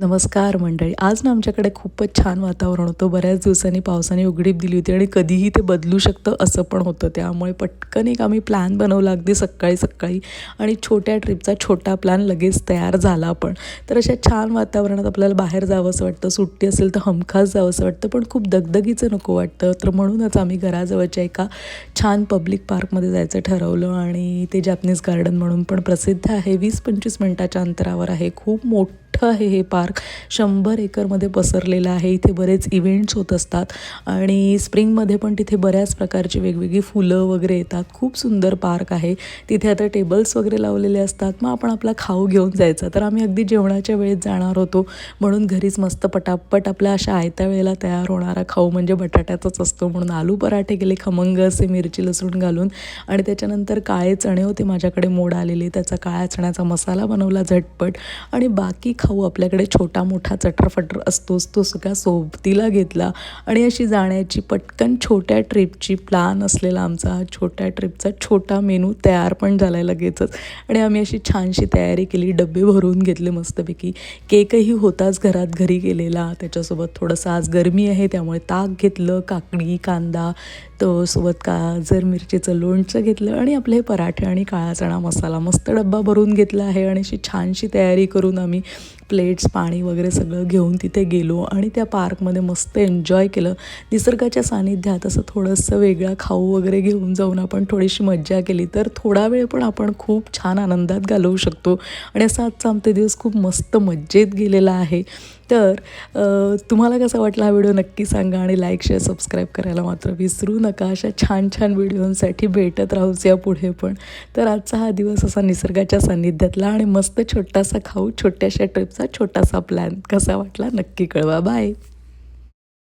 नमस्कार मंडळी. आज ना आमच्याकडे खूपच छान वातावरण होतं. बऱ्याच दिवसांनी पावसाने उघडीप दिली होती आणि कधीही ते बदलू शकतं असं पण होतं. त्यामुळे पटकन एक आम्ही प्लॅन बनवला अगदी सकाळी सकाळी आणि छोट्या ट्रिपचा छोटा प्लॅन लगेच तयार झाला पण. तर अशा छान वातावरणात आपल्याला बाहेर जावंसं वाटतं. सुट्टी असेल तर हमखास जावंसं वाटतं. पण खूप दगदगीचं नको वाटतं. तर म्हणूनच आम्ही घराजवळच्या एका छान पब्लिक पार्कमध्ये जायचं ठरवलं आणि ते जॅपनीज गार्डन म्हणून पण प्रसिद्ध आहे. वीस पंचवीस मिनटाच्या अंतरावर आहे. खूप मोठं आहे हे पार्क. शंभर एकरमध्ये पसरलेलं आहे. इथे बरेच इव्हेंट्स होत असतात. आणि स्प्रिंगमध्ये पण तिथे बऱ्याच प्रकारची वेगवेगळी फुलं वगैरे येतात. खूप सुंदर पार्क आहे. तिथे आता टेबल्स वगैरे लावलेले असतात. मग आपण आपला खाऊ घेऊन जायचा. तर आम्ही अगदी जेवणाच्या वेळेत जाणार होतो. म्हणून घरीच मस्त पटापट आपल्या अशा आयत्या वेळेला तयार होणारा खाऊ म्हणजे बटाट्याचाच असतो. म्हणून आलू पराठे गेले खमंग असे मिरची लसूण घालून. आणि त्याच्यानंतर काळे चणे होते. माझ्याकडे मोड आलेले. त्याचा काळ्या चण्याचा मसाला बनवला झटपट. आणि बाकी खाऊ खाऊ आपल्याकडे छोटा मोठा चटरफटर असतोच तो सगळा सोबतीला घेतला. आणि अशी जाण्याची पटकन छोट्या ट्रिपची प्लान असलेला आमचा हा छोट्या ट्रिपचा छोटा मेनू तयार पण झाला आहे लगेचच. आणि आम्ही अशी छानशी तयारी केली डबे भरून घेतले मस्तपैकी. केकही होताच घरात घरी गेलेला त्याच्यासोबत थोडंसं आज गरमी आहे त्यामुळे ताक घेतलं काकडी कांदा तो सोबत गाजर मिरचीचं लोणचं घेतलं आणि आपले हे पराठे आणि काळा चणा मसाला मस्त डब्बा भरून घेतला आहे. आणि अशी छानशी तयारी करून आम्ही प्लेट्स पाणी वगैरे सगळं घेऊन तिथे गेलो आणि त्या पार्कमध्ये मस्त एन्जॉय केलं. निसर्गाच्या सानिध्यात असं थोडंसं वेगळा खाऊ वगैरे घेऊन जाऊन आपण थोडीशी मज्जा केली. तर थोडा वेळ पण आपण खूप छान आनंदात घालवू शकतो. आणि असा आजचा आमचे दिवस खूप मस्त मज्जेत गेलेला आहे. तर तुम्हाला कसा वाटला हा व्हिडिओ नक्की सांगा आणि लाईक शेअर सबस्क्राईब करायला मात्र विसरू नका. अशा छान छान व्हिडिओंसाठी भेटत राहूच या पुढे पण. तर आजचा हा दिवस असा निसर्गाच्या सान्निध्यातला आणि मस्त छोटासा खाऊ छोट्याशा ट्रिपचा छोटासा प्लॅन कसा वाटला नक्की कळवा. बाय